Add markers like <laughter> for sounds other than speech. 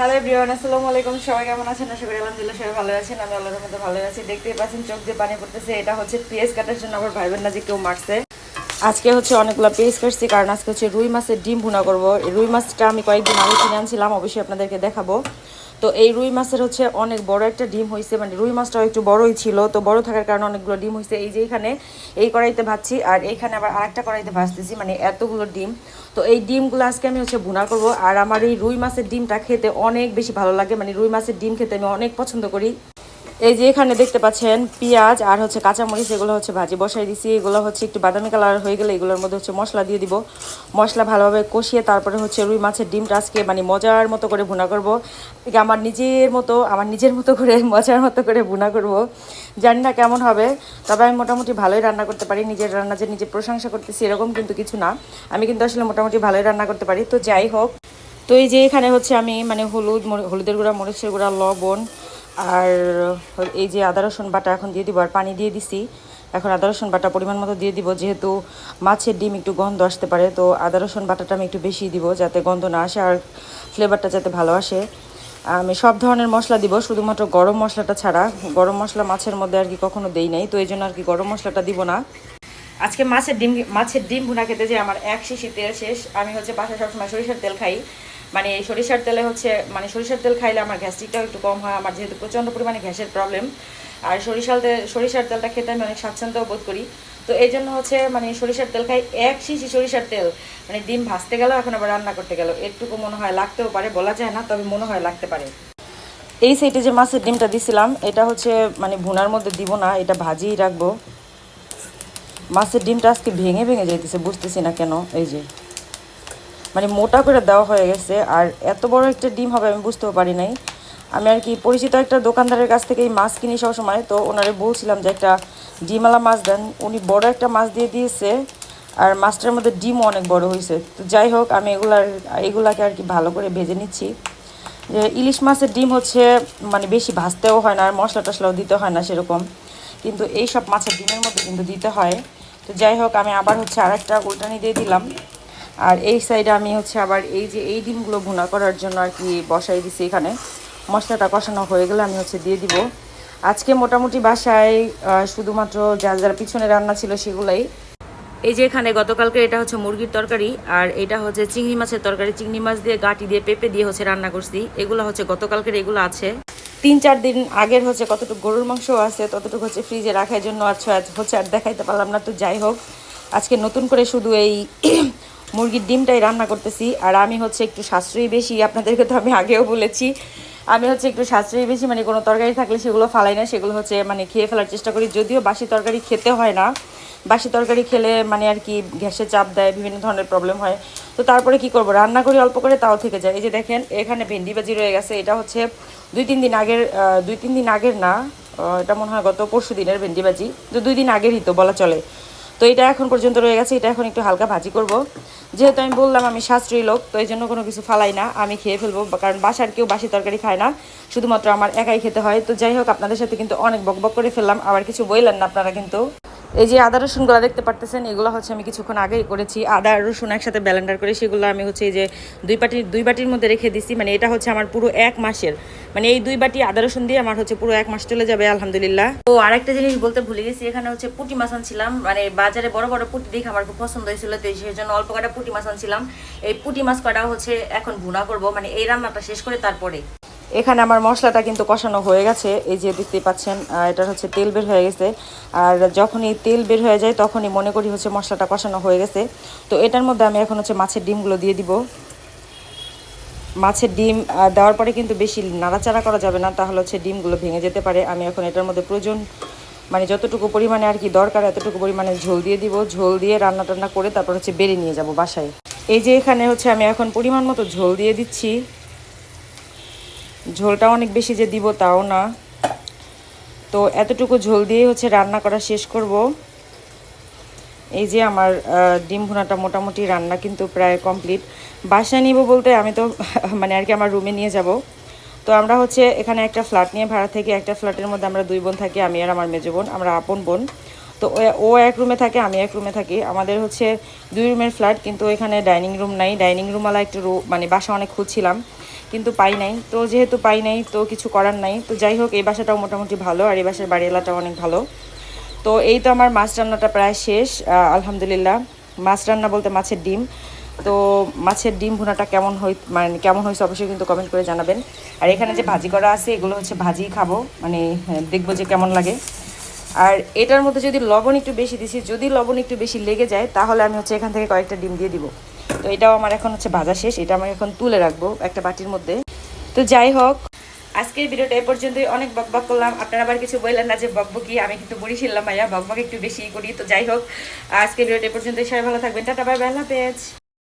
Hello everyone আসসালামু আলাইকুম। সবাই কেমন আছেন? আশা করি আলহামদুলিল্লাহ সবাই ভালো আছেন। আমি আল্লাহর মধ্যে ভালো আছি। দেখতেই পাচ্ছেন চোখ দিয়ে পানি পড়তেছে। এটা হচ্ছে পেঁয়াজ কাটার জন্য আবার ভাইবেন না যে কেউ মারছে। আজকে হচ্ছে অনেকগুলো পেঁয়াজ কাটছি, কারণ আজকে হচ্ছে রুই মাছের ডিম ভুনা করব। রুই মাছটা আমি কয়েকদিন আগে কিনে আনছিলাম, অবশ্যই আপনাদেরকে দেখাবো। তো এই রুই মাছের হচ্ছে অনেক বড় একটা ডিম হয়েছে মানে রুই মাছটাও একটু বড়ই ছিল, তো বড় থাকার কারণে অনেকগুলো ডিম হয়েছে এই যে এখানে এই কড়াইতে ভাজছি, আর এইখানে আবার আরেকটা কড়াইতে ভাজতেছি মানে এতগুলো ডিম। তো এই ডিমগুলো আজকে আমি হচ্ছে বোনা করব, আর আমার এই রুই মাছের ডিমটা খেতে অনেক বেশি ভালো লাগে মানে রুই মাছের ডিম খেতে আমি অনেক পছন্দ করি। এই যে এখানে দেখতে পাচ্ছেন পেঁয়াজ আর হচ্ছে কাঁচামরিচ, এগুলো হচ্ছে ভাজি। বসাই দিছি, এগুলো হচ্ছে একটু বাদামি কালার হয়ে গেলে এগুলোর মধ্যে হচ্ছে মশলা দিয়ে দিব। মশলা ভালোভাবে কষিয়ে তারপরে হচ্ছে রুই মাছের ডিমটা আজকে মানে মজার মতো করে ভুনা করব। আমার নিজের মতো, আমার নিজের মতো করে <laughs> মজার মতো করে ভুনা করব। জানি না কেমন হবে, তবে আমি মোটামুটি ভালোই রান্না করতে পারি। নিজের রান্না যে নিজে প্রশংসা করতেছি এরকম কিন্তু কিছু না। আমি কিন্তু আসলে মোটামুটি ভালোই রান্না করতে পারি। তো যাই হোক, তো এই যে এখানে হচ্ছে আমি মানে হলুদ হলুদের গুঁড়া, মরিচের গুঁড়া, লবণ আর, এই যে আদা, রসুন বাটা এখন দিয়ে দিব আর পানি দিয়ে দিছি। এখন আদা, রসুন বাটা পরিমাণ মতো দিয়ে দিব, যেহেতু মাছের ডিম একটু গন্ধ আসতে পারে, তো আদা, রসুন বাটাটা আমি একটু বেশি দিব যাতে গন্ধ না আসে আর ফ্লেভারটা যাতে ভালো আসে। আমি সব ধরনের মশলা দিব, শুধুমাত্র গরম মশলাটা ছাড়া। গরম মশলা মাছের মধ্যে আর কি কখনো দেই নাই, তো এই জন্য আর কি গরম মশলাটা দিব না। আজকে মাছের ডিম মাছের ডিম ভুনা খেতে যে আমার এক শিশি তেল শেষ। আমি হচ্ছে বাসায় সবসময় সরিষার তেল খাই। মানে সরিষার তেলে হচ্ছে মানে সরিষার তেল খাইলে আমার গ্যাস্ট্রিকটাও একটু কম হয়। আমার যেহেতু প্রচণ্ড পরিমাণে গ্যাসের প্রবলেম আর সরিষার তেল, সরিষার তেলটা খেতে আমি অনেক স্বাচ্ছন্দ্য বোধ করি। তো এই জন্য হচ্ছে মানে সরিষার তেল খাই। এক শিশি সরিষার তেল। মানে ডিম ভাজতে গেল এখন আবার রান্না করতে গেল একটুকু মনে হয় লাগতেও পারে, বলা যায় না, তবে মনে হয় লাগতে পারে। এই সাইডে যে মাছের ডিমটা দিছিলাম, এটা হচ্ছে মানে ভুনার মধ্যে দিব না, এটা ভাজিই রাখব। মাছের ডিমটা আজকে ভেঙে ভেঙে যাইতেছে, বুঝতেছি না কেন, এই যে। মানে মোটা করে দেওয়া হয়ে গেছে, আর এত বড় একটা ডিম হবে আমি বুঝতেও পারি নাই। আমি আর কি পরিচিত একটা দোকানদারের কাছ থেকে এই মাছ কিনি সবসময়, তো ওনারে বলছিলাম যে একটা ডিমওয়ালা মাছ দেন। উনি বড় একটা মাছ দিয়ে দিয়েছে, আর মাছটার মধ্যে ডিমও অনেক বড় হয়েছে তো যাই হোক, আমি এগুলার, এগুলাকে আর কি ভালো করে ভেজে নিচ্ছি। যে ইলিশ মাছের ডিম হচ্ছে মানে বেশি ভাজতেও হয় না, আর মশলা টশলাও দিতে হয় না সেরকম। কিন্তু এই সব মাছের ডিমের মধ্যে কিন্তু দিতে হয়। তো যাই হোক, আমি আবার হচ্ছে আর একটা দিয়ে দিলাম। আর এই সাইডে আমি হচ্ছে আবার এই যে এই ডিমগুলো ভুনা করার জন্য আর কি বসাই দিছি এখানে। মশলাটা কষানো হয়ে গেলে আমি হচ্ছে দিয়ে দিব। আজকে মোটামুটি বাসায় শুধুমাত্র যা যার পিছনে রান্না ছিল সেগুলাই। এই যে এখানে গতকালকে এটা হচ্ছে মুরগির তরকারি, আর এটা হচ্ছে চিংড়ি মাছের তরকারি। চিংড়ি মাছ দিয়ে গাটি দিয়ে পেঁপে দিয়ে হচ্ছে রান্না করছি। এগুলো হচ্ছে গতকালকের এগুলো আছে। তিন চার দিন আগের হচ্ছে কতটুকু গরুর মাংস আছে, ততটুকু হচ্ছে ফ্রিজে রাখার জন্য আর হচ্ছে আর দেখাইতে পারলাম না, তো যাই হোক। আজকে নতুন করে শুধু এই <clears throat> মুরগির ডিমটাই রান্না করতেছি, আর আমি হচ্ছে একটু সাশ্রয়ী বেশি, আপনাদেরকে তো আমি আগেও বলেছি। আমি হচ্ছে একটু সাশ্রয়ী বেশি মানে কোনো তরকারি থাকলে সেগুলো ফালাই না, সেগুলো হচ্ছে মানে খেয়ে ফেলার চেষ্টা করি, যদিও বাসি তরকারি খেতে হয় না। বাসি তরকারি খেলে মানে আর কি গ্যাসে চাপ দেয়, বিভিন্ন ধরনের প্রবলেম হয়। তো তারপরে কি করব? রান্না করি অল্প করে, তাও থেকে যায়। এই যে দেখেন, এখানে ভেন্ডি ভাজি রয়ে গেছে। এটা হচ্ছে দুই তিন দিন আগের দুই তিন দিন আগের না এটা মনে হয় গত পরশু দিনের ভেন্ডি ভাজি তো দুই দিন আগেরই তো, বলা চলে। তো এটা এখন পর্যন্ত রয়ে গেছে। এটা এখন একটু হালকা ভাজি করব। যেহেতু আমি বললাম, আমি সাশ্রয়ী লোক, তো এই জন্য কোনো কিছু ফালাই না। আমি খেয়ে ফেলব, কারণ বাসার কেউ বাসি তরকারি খায় না। শুধুমাত্র আমার একাই খেতে হয়। তো যাই হোক, আপনাদের সাথে কিন্তু অনেক বকবক করে ফেললাম। আবার কিছু বললেন না আপনারা কিন্তু। এই যে আদা, রসুনগুলো দেখতে পারতেছেন, এগুলো হচ্ছে আমি কিছুক্ষণ আগেই করেছি। আদা, রসুন একসাথে ব্যালেন্ডার করে সেগুলো আমি হচ্ছে এই যে দুই বাটির দুই বাটির মধ্যে রেখে দিছি। মানে এটা হচ্ছে আমার পুরো এক মাসের। মানে এই দুই বাটি আদা, রসুন দিয়ে আমার হচ্ছে পুরো এক মাস চলে যাবে, আলহামদুলিল্লাহ। তো আরেকটা জিনিস বলতে ভুলে গেছি, এখানে হচ্ছে পুঁটি মাছ আনছিলাম। মানে বাজারে বড় বড় পুঁটি দেখে আমার খুব পছন্দ হয়েছিল, তো সেই জন্য অল্প কটা পুঁটি মাছ আনছিলাম। এই পুঁটি মাছ কটা হচ্ছে এখন ভুনা করব। মানে এই রান্নাটা শেষ করে তারপরে। এখানে আমার মশলাটা কিন্তু কষানো হয়ে গেছে। এই যে দেখতেই পাচ্ছেন এটা হচ্ছে তেল বের হয়ে গেছে। আর যখনই তেল বের হয়ে যায়, তখনই মনে করি হচ্ছে মশলাটা কষানো হয়ে গেছে। তো এটার মধ্যে আমি এখন হচ্ছে মাছের ডিমগুলো দিয়ে দিব। মাছের ডিম দেওয়ার পরে কিন্তু বেশি নাড়াচাড়া করা যাবে না, তাহলে হচ্ছে ডিমগুলো ভেঙে যেতে পারে। আমি এখন এটার মধ্যে প্রয়োজন মানে যতটুকু পরিমাণে আর কি দরকার, এতটুকু পরিমাণে ঝোল দিয়ে দিব। ঝোল দিয়ে রান্না টান্না করে তারপর হচ্ছে বেড়ে নিয়ে যাব বাসায়। এই যে এখানে হচ্ছে আমি এখন পরিমাণ মতো ঝোল দিয়ে দিচ্ছি। ঝোলটা অনেক বেশি যে দিব তাও না। তো এতটুকু ঝোল দিয়ে হচ্ছে রান্না করা শেষ করব। এই যে আমার ডিম ভুনাটা মোটামুটি রান্না কিন্তু প্রায় কমপ্লিট। বাসায় নিব বলতে আমি তো <laughs> মানে আর কি আমার রুমে নিয়ে যাব। তো আমরা হচ্ছে এখানে একটা ফ্ল্যাট নিয়ে, ভাড়া থেকে একটা ফ্ল্যাটের মধ্যে আমরা দুই বোন থাকি, আমি আর আমার মেজো বোন, আমরা আপন বোন। তো ও- এক রুমে থাকে আমি এক রুমে থাকি। আমাদের হচ্ছে দুই রুমের ফ্ল্যাট কিন্তু এখানে ডাইনিং রুম নাই। ডাইনিং রুমওয়ালা একটু রু- মানে বাসা অনেক খুঁজছিলাম কিন্তু পাই নাই। তো যেহেতু পাই নাই তো কিছু করার নাই। তো যাই হোক এই বাসাটাও মোটামুটি ভালো আর এই বাসার বাড়িওয়ালাটাও অনেক ভালো। তো এই তো আমার মাছ রান্নাটা প্রায় শেষ আলহামদুলিল্লাহ। মাছ রান্না বলতে মাছের ডিম। তো মাছের ডিম ভুনাটা কেমন হই মানে কেমন হয়েছে অবশ্যই কিন্তু কমেন্ট করে জানাবেন। আর এখানে যে ভাজি করা আছে এগুলো হচ্ছে ভাজি খাব। মানে হ্যাঁ, দেখব যে কেমন লাগে। আর এটার মধ্যে যদি লবণ একটু বেশি দিছি, যদি লবণ একটু বেশি লেগে যায়, তাহলে আমি হচ্ছে এখান থেকে কয়েকটা ডিম দিয়ে দিব। তো এটাও আমার এখন হচ্ছে ভাজা শেষ, এটা আমি এখন তুলে রাখব একটা বাটির মধ্যে। তো যাই হোক, আজকের ভিডিওটা এ পর্যন্তই। অনেক বকবক করলাম। আপনারা আবার কিছু বললেন না যে বকবকি, আমি কিন্তু বরিশাল্লাম ভাইয়া, বকবক একটু বেশি করি। তো যাই হোক, আজকের ভিডিওটা এ পর্যন্তই। সবাই ভালো থাকবেন। টাটা বাই, আল্লাহ হাফেজ।